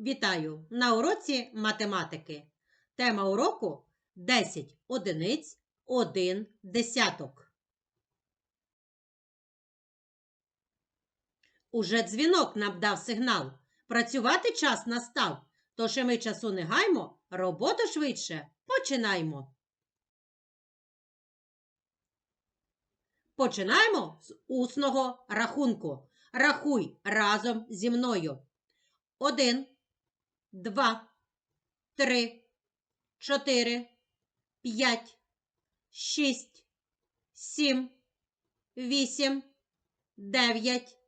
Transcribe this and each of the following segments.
Вітаю на уроці математики. Тема уроку 10 одиниць, 1 десяток. Уже дзвінок нам дав сигнал. Працювати час настав. Тож і ми часу не гаймо, роботу швидше починаймо. Починаємо з усного рахунку. Рахуй разом зі мною. Один, два, три, чотири, п'ять, шість, сім, вісім, дев'ять,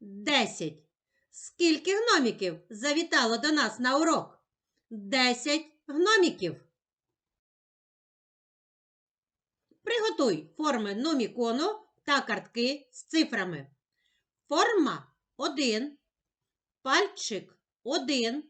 десять. Скільки гноміків завітало до нас на урок? Десять гноміків. Приготуй форми номікону та картки з цифрами. Форма 1, пальчик 1,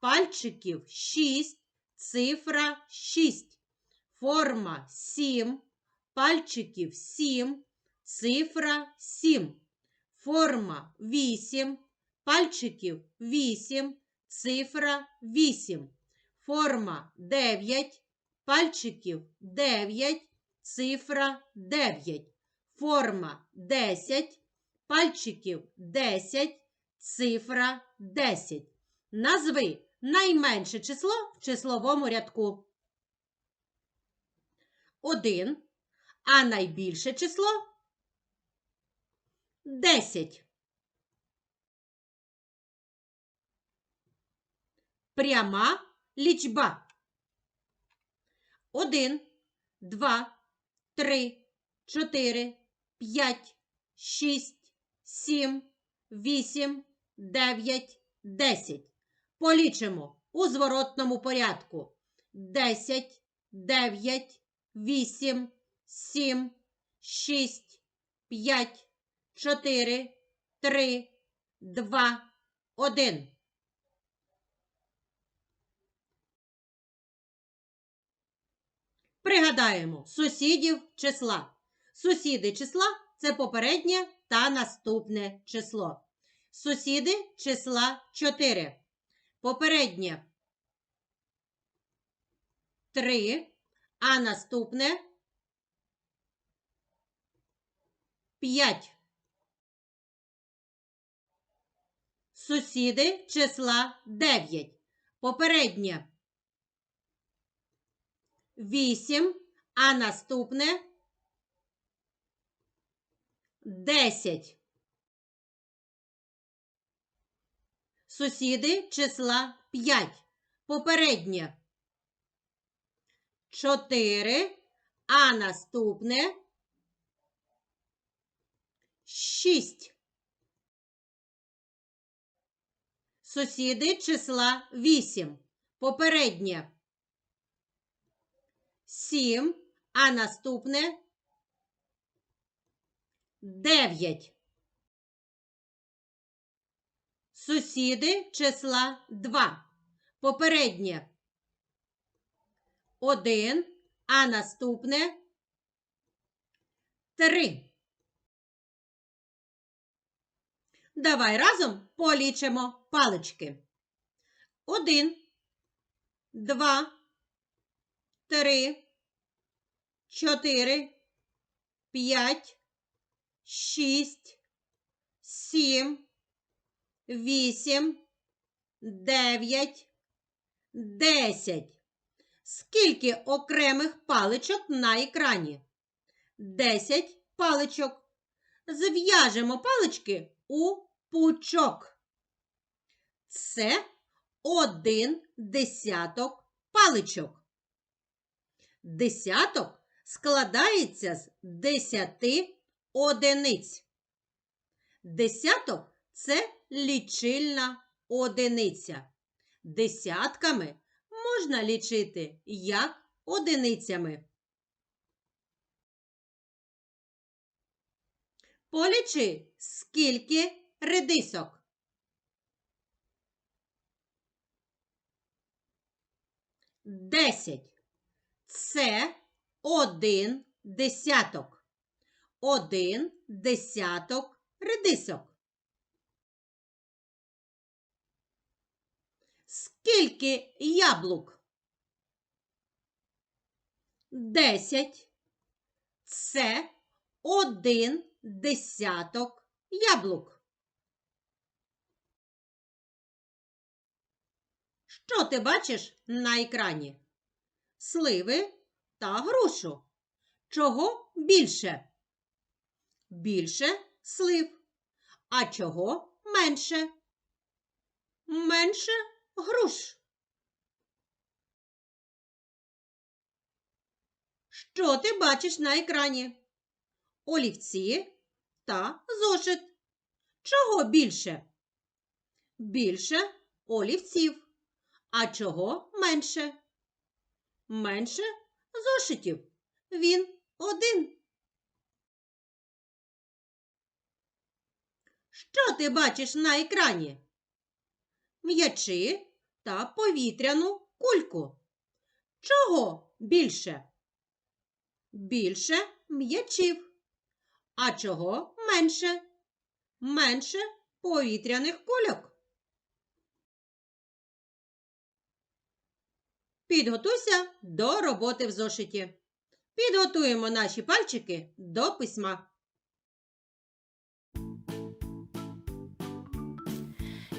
пальчиків 6, цифра 6. Форма 7, пальчиків 7, цифра 7. Форма 8, пальчиків 8, цифра 8. Форма 9, пальчиків 9, цифра 9. Форма 10, пальчиків 10, цифра 10. Назви найменше число в числовому рядку. 1. А найбільше число 10. Пряма лічба. 1, 2, 3, 4, 5, 6, 7, 8, 9, 10. Полічимо у зворотному порядку. 10, 9, 8, 7, 6, 5, 4, 3, 2, 1. Пригадаємо сусідів числа. Сусіди числа це попереднє та наступне число. Сусіди числа 4. Попереднє 3, а наступне 5. Сусіди числа 9. Попереднє 8, а наступне 10. Сусіди числа 5. Попереднє 4, а наступне 6. Сусіди числа 8. Попереднє 7, а наступне 9. Сусіди числа 2. Попереднє. 1, а наступне? 3. Давай разом полічимо палички. 1, 2, 3, 4, 5, 6, 7, 8, 9, 10. Скільки окремих паличок на екрані? 10 паличок. Зв'яжемо палички у пучок. Це один десяток паличок. Десяток складається з 10 одиниць. Десяток це лічильна одиниця. десятками можна лічити як одиницями. Полічи, скільки редисок. Десять. Це один десяток. Один десяток редисок. Скільки яблук? Десять. Це один десяток яблук. Що ти бачиш на екрані? Сливи та грушу. Чого більше? Більше слив. А чого менше? Менше груш. Що ти бачиш на екрані? Олівці та зошит. Чого більше? Більше олівців. А чого менше? Менше зошитів. Він один. Що ти бачиш на екрані? М'ячі та повітряну кульку. Чого більше? Більше м'ячів. А чого менше? Менше повітряних кульок. Підготуйся до роботи в зошиті. Підготуємо наші пальчики до письма.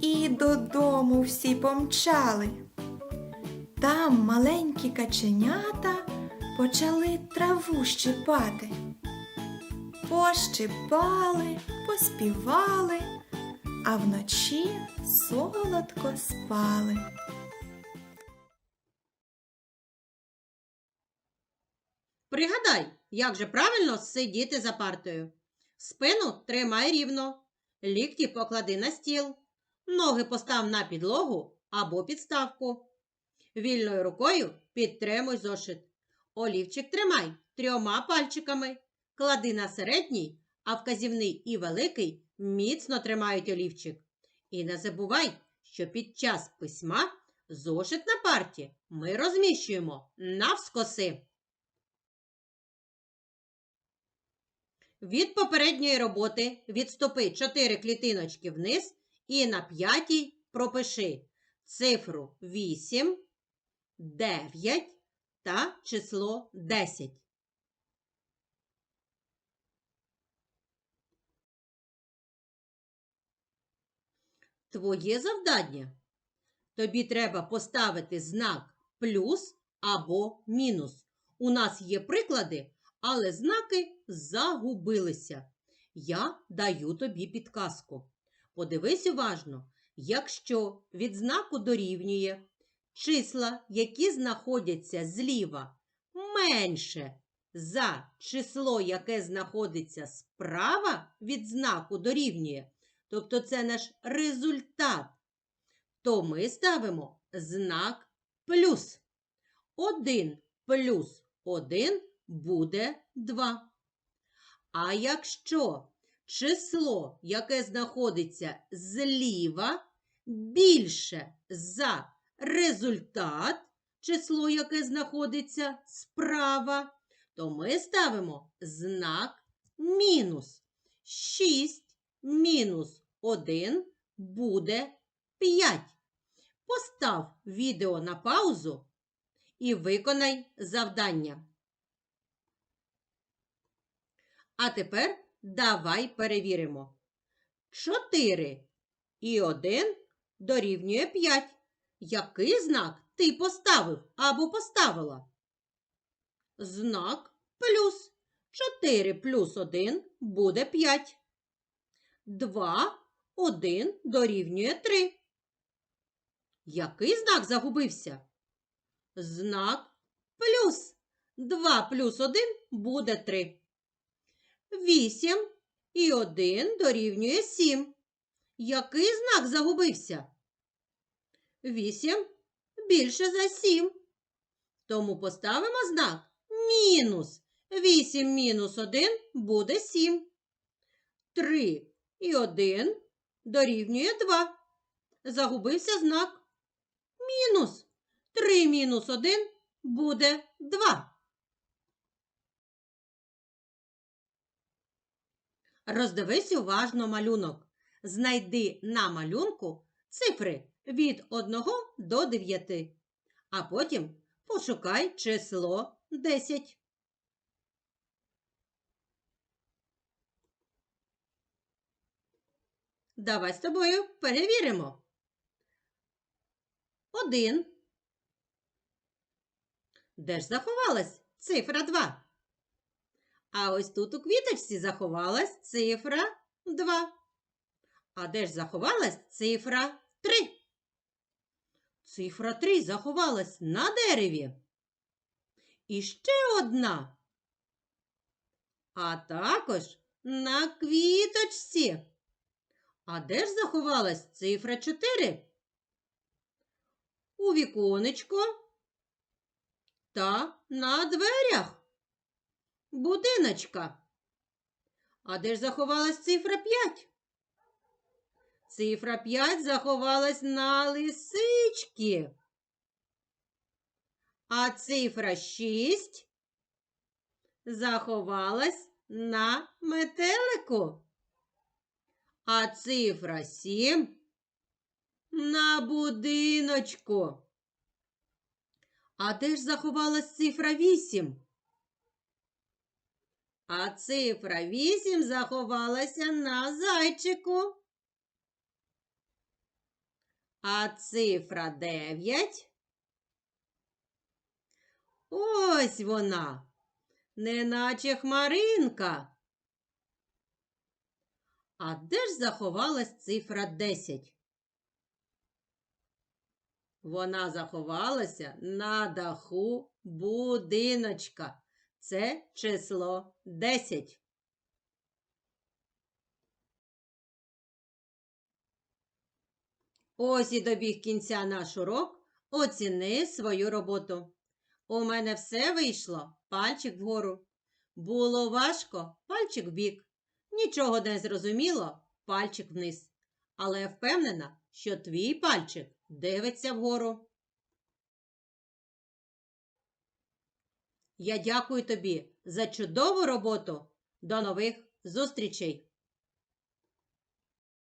і додому всі помчали. Там маленькі каченята почали траву щипати. Пощипали, поспівали, а вночі солодко спали. Пригадай, як же правильно сидіти за партою. Спину тримай рівно, лікті поклади на стіл, ноги постав на підлогу або підставку. Вільною рукою підтримуй зошит. Олівчик тримай трьома пальчиками. Клади на середній, а вказівний і великий міцно тримають олівчик. І не забувай, що під час письма зошит на парті ми розміщуємо навскоси. Від попередньої роботи відступи 4 клітиночки вниз і на п'ятій пропиши цифру 8, 9 та число 10. Твоє завдання. Тобі треба поставити знак плюс або мінус. У нас є приклади, але знаки загубилися. Я даю тобі підказку. Подивись уважно, якщо від знаку дорівнює числа, які знаходяться зліва, менше за число, яке знаходиться справа від знаку дорівнює, тобто це наш результат, то ми ставимо знак плюс. 1 плюс 1 буде 2. А якщо число, яке знаходиться зліва, більше за результат, число, яке знаходиться справа, то ми ставимо знак мінус. 6 мінус 1 буде 5. Постав відео на паузу і виконай завдання. А тепер давай перевіримо. 4 і 1 дорівнює 5. Який знак ти поставив або поставила? Знак плюс. 4 плюс 1 буде 5. 2, 1 дорівнює 3. Який знак загубився? Знак плюс. 2 плюс 1 буде 3. 8 і 1 дорівнює 7. Який знак загубився? 8 більше за 7. Тому поставимо знак мінус. 8 мінус 1 буде 7. 3 і 1 дорівнює 2. Загубився знак мінус. 3 мінус 1 буде 2. Роздивись уважно малюнок. Знайди на малюнку цифри від 1 до 9, а потім пошукай число 10. Давай з тобою перевіримо. 1. Де ж заховалась цифра 2? А ось тут у квіточці заховалась цифра 2. А де ж заховалась цифра 3? Цифра 3 заховалась на дереві. І ще одна. А також на квіточці. А де ж заховалась цифра 4? У віконечко та на дверях будиночка. А де ж заховалась цифра 5? Цифра 5 заховалась на лисички. А цифра 6 заховалась на метелику. А цифра 7 на будиночку. А де ж заховалась цифра 8? А цифра 8 заховалася на зайчику. А цифра 9. Ось вона, неначе хмаринка. А де ж заховалась цифра 10? Вона заховалася на даху будиночка. Це число 10. Ось і добіг кінця наш урок. Оціни свою роботу. У мене все вийшло. Пальчик вгору. Було важко, пальчик вбік. Нічого не зрозуміло, пальчик вниз. Але я впевнена, що твій пальчик дивиться вгору. Я дякую тобі за чудову роботу. До нових зустрічей!